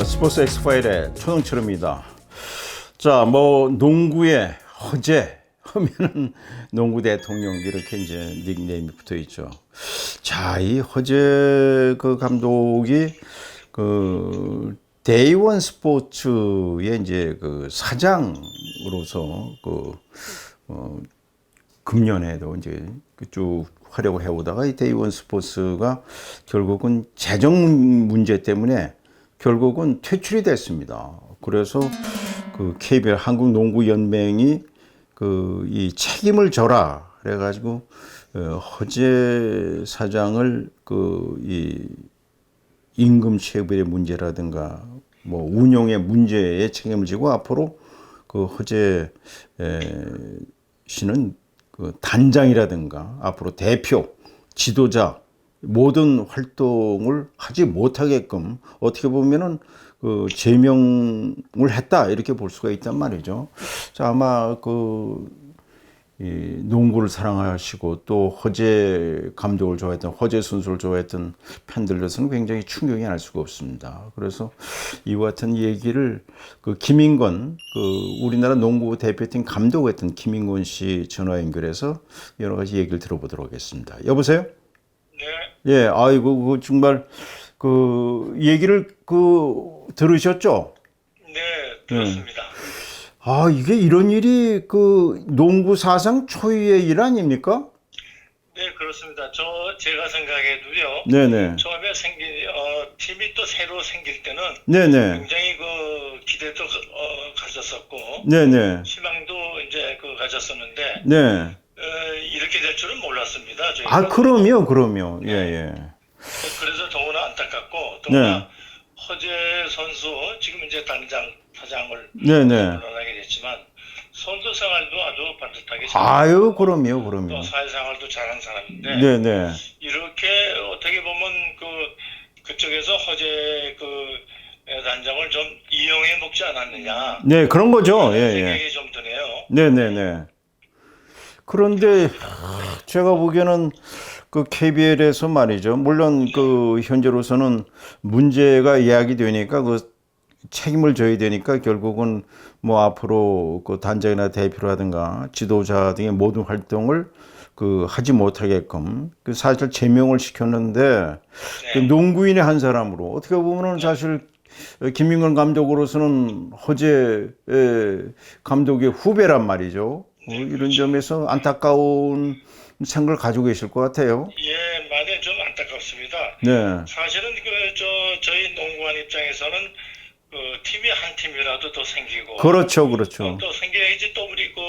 자, 스포츠 엑스파일의 초능철입니다. 자, 뭐 농구의 허재 하면은 농구 대통령 이렇게 이제 닉네임이 붙어 있죠. 자, 이 허재 그 감독이 그 데이원 스포츠의 이제 그 사장으로서 그 어, 금년에도 이제 그쭉 활약을 해오다가 이 데이원 스포츠가 결국은 재정 문제 때문에 결국은 퇴출이 됐습니다. 그래서 그 KBL 한국 농구 연맹이 그 이 책임을 져라 그래가지고 어, 허재 사장을 그이 임금 체불의 문제라든가 뭐 운영의 문제에 책임을 지고 앞으로 그 허재 에, 씨는 그 단장이라든가 앞으로 대표, 지도자 모든 활동을 하지 못하게끔 어떻게 보면은 그 제명을 했다 이렇게 볼 수가 있단 말이죠. 자 아마 그 이 농구를 사랑하시고 또 허재 감독을 좋아했던 허재 선수를 좋아했던 팬들로서는 굉장히 충격이 날 수가 없습니다. 그래서 이와 같은 얘기를 그 김인건 그 우리나라 농구 대표팀 감독했던 김인건 씨 전화 연결해서 여러 가지 얘기를 들어보도록 하겠습니다. 여보세요? 네, 예, 아이고 그 정말 그 얘기를 그 들으셨죠? 네, 들었습니다. 아 이게 이런 일이 그 농구 사상 초유의 일 아닙니까? 네, 그렇습니다. 저 제가 생각해도요. 네네. 처음에 생긴 어, 팀이 또 새로 생길 때는 네네. 굉장히 그 기대도 어, 가졌었고 네네. 희망도 이제 그 가졌었는데 네. 어, 이렇게 될 줄은 몰랐습니다. 저희가. 아 그럼요, 그럼요. 예 예. 그래서 더구나 안타깝고 더구나 네. 허재 선수 지금 이제 단장 사장을 네네. 물러나게 됐지만 선수 생활도 아주 반듯하게 잘 아유 그럼요, 또 그럼요. 사회생활도 잘한 사람인데 네네. 이렇게 어떻게 보면 그 그쪽에서 허재 그 단장을 좀 이용해 먹지 않았느냐 네 그런 거죠. 예 예. 생각이 좀 드네요. 네네네. 그런데 제가 보기에는 그 KBL에서 말이죠. 물론 그 현재로서는 문제가 이야기 되니까 그 책임을 져야 되니까 결국은 뭐 앞으로 그 단장이나 대표라든가 지도자 등의 모든 활동을 그 하지 못하게끔 그 사실 제명을 시켰는데 그 농구인의 한 사람으로 어떻게 보면은 사실 김민건 감독으로서는 허재 에, 감독의 후배란 말이죠. 어, 이런 점에서 안타까운 생각을 가지고 계실 것 같아요. 예, 많이 좀 안타깝습니다. 네, 사실은 그 저 저희 농구원 입장에서는 그 팀이 한 팀이라도 더 생기고 그렇죠, 그렇죠. 또 생겨야지 또 우리 그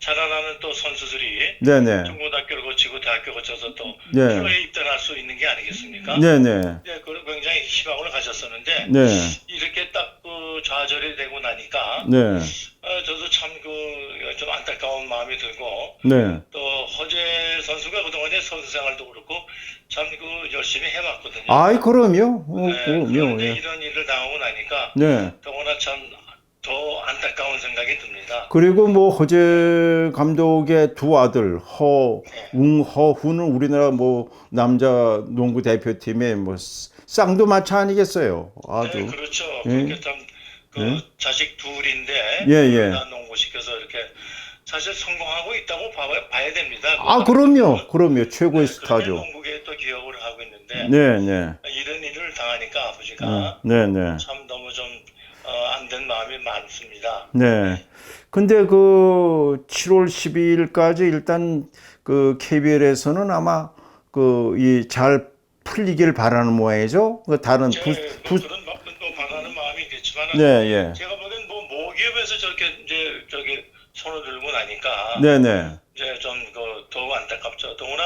자라나는 또 선수들이 네네, 중고등학교를 거치고 대학교 거쳐서 또 네. 프로에 입단할 수 있는 게 아니겠습니까? 네네, 네, 그 굉장히 희망을 가졌었는데 네, 이렇게 딱 그 좌절이 되고 나니까 네, 어, 저도 참 그 좀 안타까운 마음이 들고 네, 또 허재 선수가 그동안에 선수 생활도 그렇고 참 그 열심히 해왔거든요. 아이 그럼요, 어, 네, 그럼요, 그런데 예. 이런 일을 당하고 나니까 네. 더구나 참 더 안타까운 생각이 듭니다. 그리고 뭐 허재 감독의 두 아들 허웅 허훈은 우리나라 뭐 남자 농구 대표팀의 뭐 쌍두마차 아니겠어요. 아주 네, 그렇죠. 예. 그렇게 참그 예. 자식 둘인데 예, 예. 나 농구 시켜서 이렇게 사실 성공하고 있다고 봐, 봐야 됩니다. 아 그럼요, 그럼요 최고의 네, 스타죠. 네, 네, 이런 일을 당하니까 아버지가 네, 네. 참 너무 좀 안 된 마음이 많습니다. 네. 근데 그 7월 12일까지 일단 그 KBL에서는 아마 그 이 잘 풀리길 바라는 모양이죠. 그 다른 제 부, 뭐 부, 그런 마- 뭐 바라는 마음이 있겠지만 네, 예. 제가 보기엔 뭐 모기업에서 저렇게 이제 저기 손을 들고 나니까 네, 네. 이제 좀그 더욱 안타깝죠. 더구나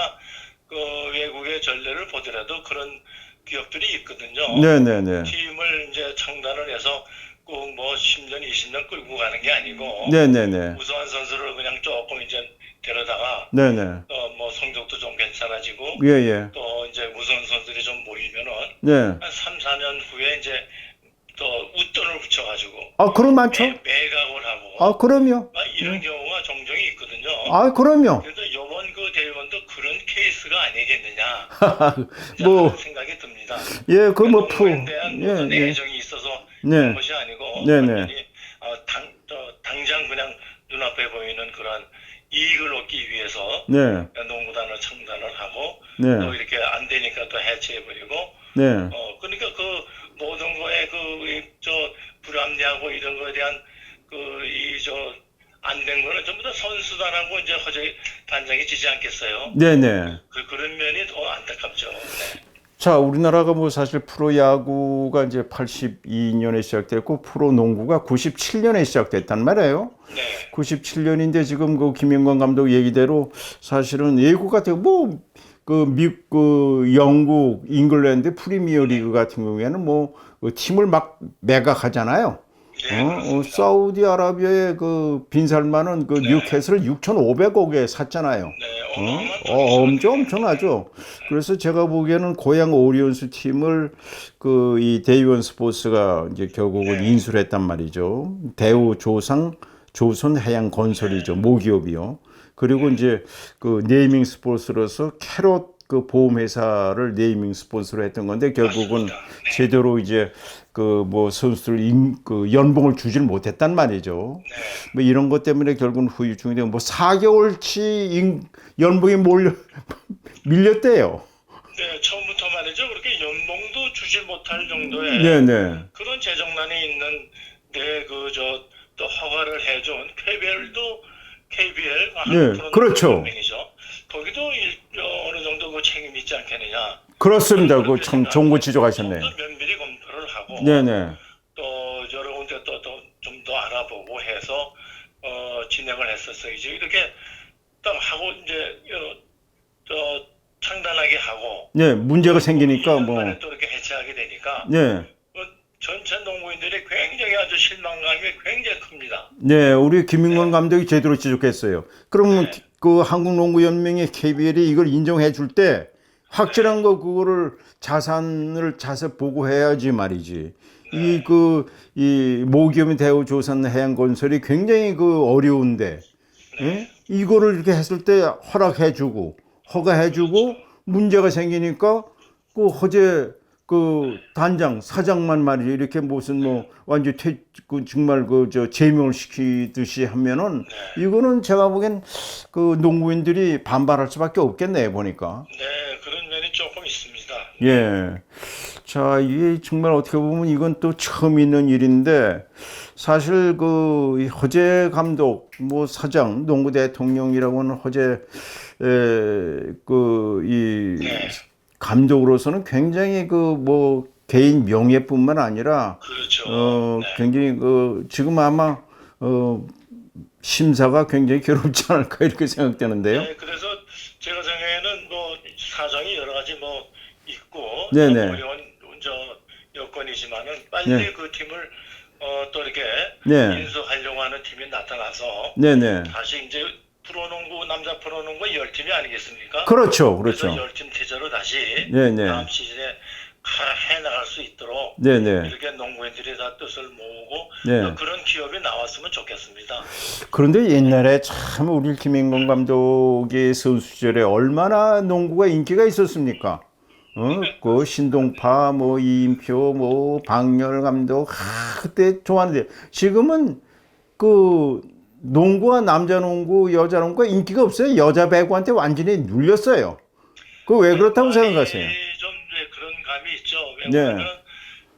그 외국의 전례를 보더라도 그런 기업들이 있거든요. 네, 네, 네. 팀을 이제 창단을 해서 꼭 뭐 10년, 20년 끌고 가는 게 아니고 네, 네, 네. 우수한 선수를 그냥 조금 이제 데려다가 네, 네. 어뭐 성적도 좀 괜찮아지고 예, 예. 또 이제 무서운 선수들이 좀 모이면은 네. 한 3, 4년 후에 이제 또 웃돈을 붙여가지고 아, 그럼 많죠? 매, 매각을 하고 아, 그럼요. 막 이런 경우가 종종이 있거든요. 아, 그럼요. 그래서 이번 그 대의원도 그런 케이스가 아니겠느냐 이제 뭐, 하는 생각이 듭니다. 예, 그 뭐, 푸, 농구에 대한 예, 예. 애정이 있어서 네. 것이 아니고 네, 네. 어, 당, 저, 당장 그냥 눈앞에 보이는 그런 이익을 얻기 위해서 네, 농구단을 창단을 하고 네, 또 이렇게 안 되니까 또 해체해버리고 네, 어 그러니까 그 모든 거에 그 저 불합리하고 이런 거에 대한 그이저 안 된 거는 전부 다 선수단하고 이제 허재 단장이 지지 않겠어요. 네, 네. 그 그런 면이 더 안타깝죠. 네. 자, 우리나라가 뭐 사실 프로야구가 이제 82년에 시작됐고 프로농구가 97년에 시작됐단 말이에요. 네. 97년인데 지금 그 김영관 감독 얘기대로 사실은 예고 같은 뭐그 미국 그 영국 잉글랜드 프리미어 리그 같은 경우에는 뭐그 팀을 막 매각하잖아요. 네, 어, 어. 사우디아라비아의 그 빈살만은 그 뉴캐슬을 6,500억에 샀잖아요. 네, 어? 어. 엄청 엄청나죠. 그래서 제가 보기에는 고향 오리온스 팀을 그 이 대의원 스포츠가 이제 결국은 네. 인수를 했단 말이죠. 대우 조상 조선 해양 건설이죠. 네. 모기업이요. 그리고 이제 그 네이밍 스포츠로서 캐롯 그 보험회사를 네이밍 스포츠로 했던 건데 결국은. 네. 제대로 이제 그 뭐 선수들 임, 그 연봉을 주질 못했단 말이죠. 네. 뭐 이런 것 때문에 결국은 후유증이 되고 뭐 4개월치 인, 연봉이 몰려 밀렸대요. 네, 처음부터 말이죠. 그렇게 연봉도 주지 못할 정도의 네네. 그런 재정난이 있는 데그저 또 허가를 해준 KBL도 KBL 네, 그렇죠. 이죠 거기도 일, 어느 정도 그 책임이 있지 않겠느냐. 그렇습니다. 그거 참 좋은 거 지적하셨네. 좀더 면밀히 검토를 하고 네네. 또 여러 군데 또좀더 알아보고 해서 어, 진행을 했었어야죠. 이렇게 딱 하고 이제 어, 저 창단하게 하고 네, 문제가 생기니까 뭐. 또 이렇게 해체하게 되니까 네. 그 전체 농구인들이 굉장히 아주 실망감이 굉장히 큽니다. 네, 우리 김인권 감독이 제대로 지적했어요. 그러면 네. 그 한국농구연맹의 KBL이 이걸 인정해 줄 때 확실한 거 그거를 자산을 자세 보고해야지 말이지. 이 그이 모기업인 대우 조선 해양건설이 굉장히 그 어려운데 예? 이거를 이렇게 했을 때 허락해주고 허가해주고 문제가 생기니까 그 허재 그 단장 사장만 말이지 이렇게 무슨 뭐 완전 퇴, 그 정말 그 저 제명을 시키듯이 하면은 이거는 제가 보기엔 그 농구인들이 반발할 수밖에 없겠네 보니까 네, 그런 면이 조금 있습니다. 예. 자, 이게 정말 어떻게 보면 이건 또 처음 있는 일인데 사실 그이 허재 감독, 뭐 사장, 농구 대통령이라고 하는 허재 그이 네. 감독으로서는 굉장히 그 뭐 개인 명예뿐만 아니라 그렇죠. 어 네. 굉장히 그 지금 아마 어 심사가 굉장히 괴롭지 않을까 이렇게 생각되는데요. 네, 그래서 제가 생각에는 뭐 사정이 여러 가지 뭐 있고 네네. 좀 어려운 저 여건이지만은 빨리 네. 그 팀을 어, 또 이렇게 네. 인수하려고 하는 팀이 나타나서 네네. 다시 이제 프로농구 남자 프로농구 열 팀이 아니겠습니까? 그렇죠, 그렇죠. 열팀 체제로 다시 네 네. 다음 시즌에 가- 해 나갈 수 있도록 네 네. 이렇게 농구인들이 다 뜻을 모으고 네. 또 그런 기업이 나왔으면 좋겠습니다. 그런데 옛날에 참 우리 김인권 감독의 선수 시절에 얼마나 농구가 인기가 있었습니까? 어, 그 신동파, 뭐 이인표, 뭐 박열 감독, 아, 그때 좋았는데 지금은 그 농구와 남자 농구, 여자 농구가 인기가 없어요. 여자 배구한테 완전히 눌렸어요. 그 왜 그렇다고 생각하세요? 좀 네, 그런 감이 있죠. 네. 왜냐하면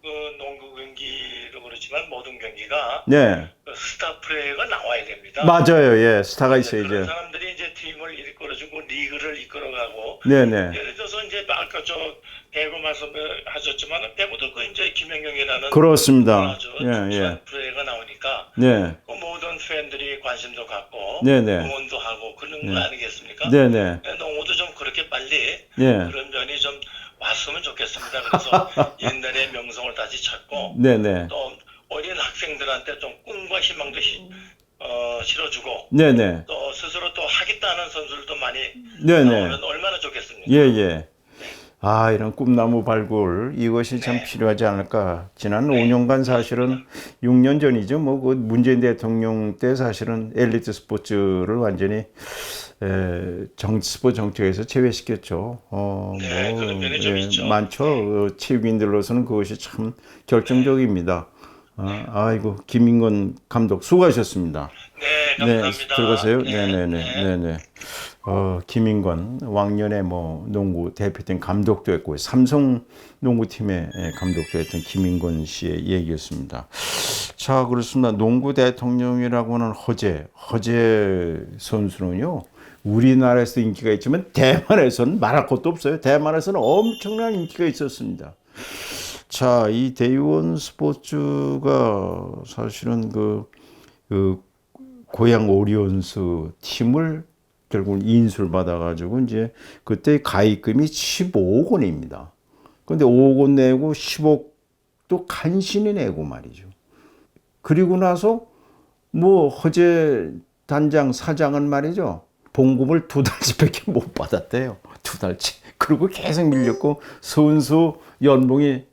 그 농구 경기도 그렇지만 모든 경기가 네, 그 스타 플레이가 나와야 됩니다. 맞아요. 예, 스타가 네, 그런 있어야죠. 사람들이 이제 팀을 이끌어주고 리그를 이끌어가고 네, 네. 예를 들어서 이제 아까 저 배구 말씀하셨지만 배구도 그 이제 김연경이라는 그렇습니다. 아주 예, 예. 플레이가 나오니까 네, 그 모든 팬들이 관심도 갖고 네, 네. 응원도 하고 그런 거 아니겠습니까? 네, 네. 네, 농구도 좀 그렇게 빨리 예. 그런 면이 좀 왔으면 좋겠습니다. 그래서 옛날의 명성을 다시 찾고 네, 네. 또 어린 학생들한테 좀 꿈과 희망도 시, 어, 실어주고 네, 네. 또 스스로 또 하겠다는 선수들도 많이 네, 네. 나오면 얼마나 좋겠습니까? 예, 예. 아 이런 꿈나무 발굴 이것이 참 필요하지 않을까. 지난 5년간 사실은 6년 전이죠. 뭐 그 문재인 대통령 때 사실은 엘리트 스포츠를 완전히 에, 정 스포츠 정책에서 제외시켰죠. 어, 네, 좀 있죠. 많죠. 어, 체육인들로서는 그것이 참 결정적입니다. 아, 아이고 김인건 감독 수고하셨습니다. 네, 네, 감사합니다. 들어가세요. 네, 네, 네, 네, 네, 네. 어, 김인권 왕년에 뭐 농구 대표팀 감독도 했고 삼성 농구팀의 예, 감독도 했던 김인권 씨의 얘기였습니다. 자, 그렇습니다. 농구 대통령이라고 하는 허재, 허재 선수는요. 우리나라에서 인기가 있지만 대만에서는 말할 것도 없어요. 대만에서는 엄청난 인기가 있었습니다. 자, 이 대의원 스포츠가 사실은 그, 그 고향 오리온스 팀을 결국 인수를 받아가지고 이제 그때 가입금이 15억 원입니다. 근데 5억 원 내고 10억도 간신히 내고 말이죠. 그리고 나서 뭐 허재 단장 사장은 말이죠. 봉급을 두 달치밖에 못 받았대요. 두 달치. 그리고 계속 밀렸고 선수 연봉이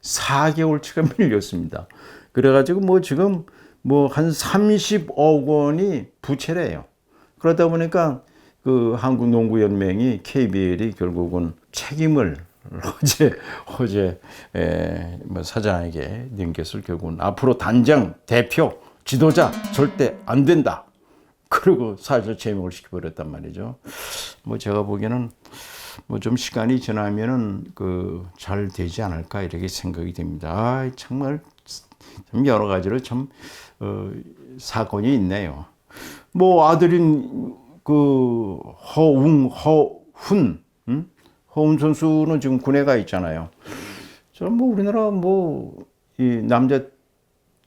4개월치가 밀렸습니다. 그래가지고 뭐 지금 뭐 한 30억 원이 부채래요. 그러다 보니까 그 한국농구연맹이 KBL이 결국은 책임을 허재 허재 에, 뭐 사장에게 넘겼을 결국은 앞으로 단장 대표 지도자 절대 안 된다. 그리고 사실 제명을 시켜버렸단 말이죠. 뭐 제가 보기에는 뭐 좀 시간이 지나면은 그 잘 되지 않을까 이렇게 생각이 됩니다. 아, 정말 참 여러 가지로 참 어, 사건이 있네요. 뭐 아들인 그 허웅 허훈 음? 허훈 선수는 지금 군에 가 있잖아요. 저뭐 우리나라 뭐 이 남자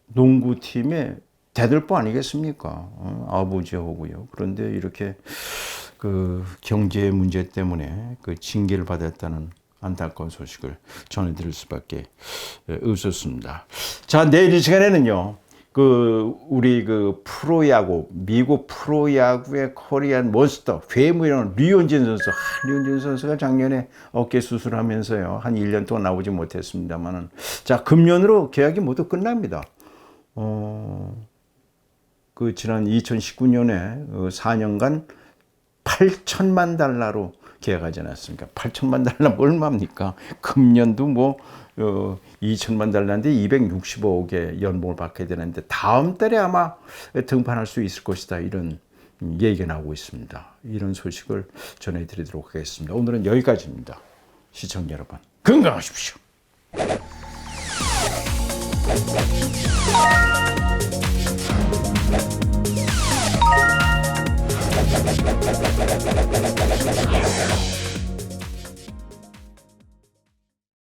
농구팀의 대들보 아니겠습니까? 어, 아버지하고요. 그런데 이렇게 그 경제 문제 때문에 그 징계를 받았다는 안타까운 소식을 전해드릴 수밖에 없었습니다. 자, 내일 이 시간에는요. 그 우리 그 프로야구 미국 프로야구의 코리안 몬스터 괴물이라는 류현진 선수. 하, 류현진 선수가 작년에 어깨 수술하면서요. 한 1년 동안 나오지 못했습니다만은 자 금년으로 계약이 모두 끝납니다. 어, 그 지난 2019년에 4년간 8천만 달러로 계약하지 않았습니까? 8천만 달러 얼마입니까? 금년도 뭐 어, 2천만 달러인데 265억의 연봉을 받게 되는데 다음 달에 아마 등판할 수 있을 것이다 이런 얘기가 나오고 있습니다. 이런 소식을 전해드리도록 하겠습니다. 오늘은 여기까지입니다. 시청자 여러분 건강하십시오. Yeah.